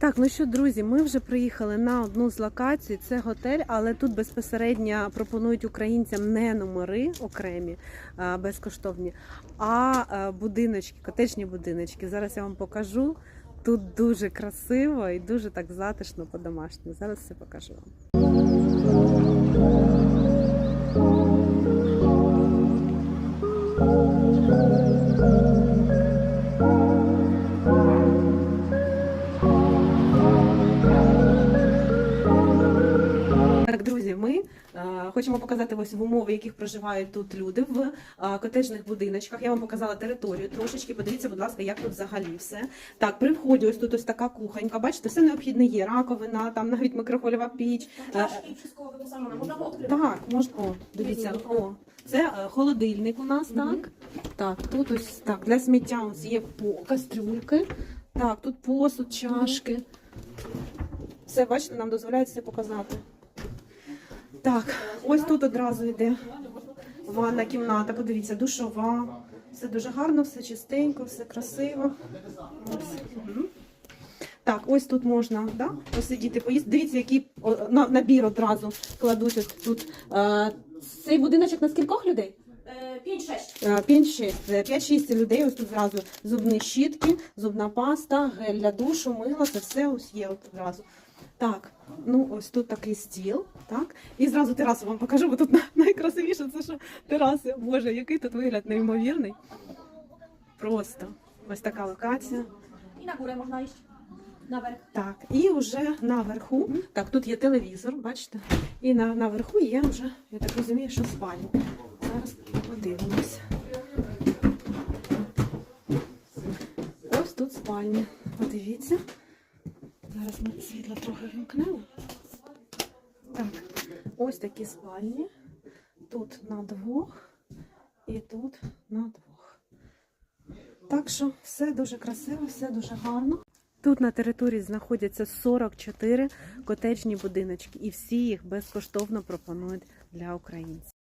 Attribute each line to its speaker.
Speaker 1: Так, ну що, друзі, ми вже приїхали на одну з локацій. Це готель, але тут безпосередньо пропонують українцям не номери окремі, безкоштовні, а а, будиночки, котечні будиночки. Зараз я вам покажу. Тут дуже красиво і дуже так затишно по-домашньому. Зараз все покажу вам. Хочемо показати ось в умови, яких проживають тут люди в е, котеджних будиночках. Я вам показала територію трошечки. Подивіться, будь ласка, як тут взагалі все. Так, при вході ось тут ось така кухонька. Бачите, все необхідне є. Раковина, там навіть микрохвильова піч. Е, так, можна. О, дивіться, о, це е, холодильник у нас, так? Так, тут ось так, для сміття ось є кастрюльки. Так, тут посуд, чашки. Все, бачите, нам дозволяють все показати. Так, ось тут одразу йде ванна кімната. Подивіться, душова. Все дуже гарно, все чистенько, все красиво. Ось. Так, ось тут можна да, посидіти, поїсти. Дивіться, який на- набір одразу кладуть ось тут. Е, Цей будиночок на скількох людей?
Speaker 2: E, 5-6.
Speaker 1: Е, 5-6. Е, 5-6 людей. Ось тут зразу зубні щітки, зубна паста, гель для душу, мило, це все ось є одразу. Так, ну ось тут такий стіл, так. І зразу терасу вам покажу, бо тут на- найкрасивіше це що тераси. Боже, який тут вигляд неймовірний. Просто ось така локація.
Speaker 2: Na górę można iść. Na werch.
Speaker 1: Так, і вже наверху, так, тут є телевізор, бачите? І на, наверху є вже, я так розумію, що спальня. Зараз подивимося. Ось тут спальня. Подивіться. Зараз ми світло трохи вімкнемо. Так, ось такі спальні. Тут на двох і тут на двох. Так що все дуже красиво, все дуже гарно. Тут на території знаходяться 44 котеджні будиночки, і всі їх безкоштовно пропонують для українців.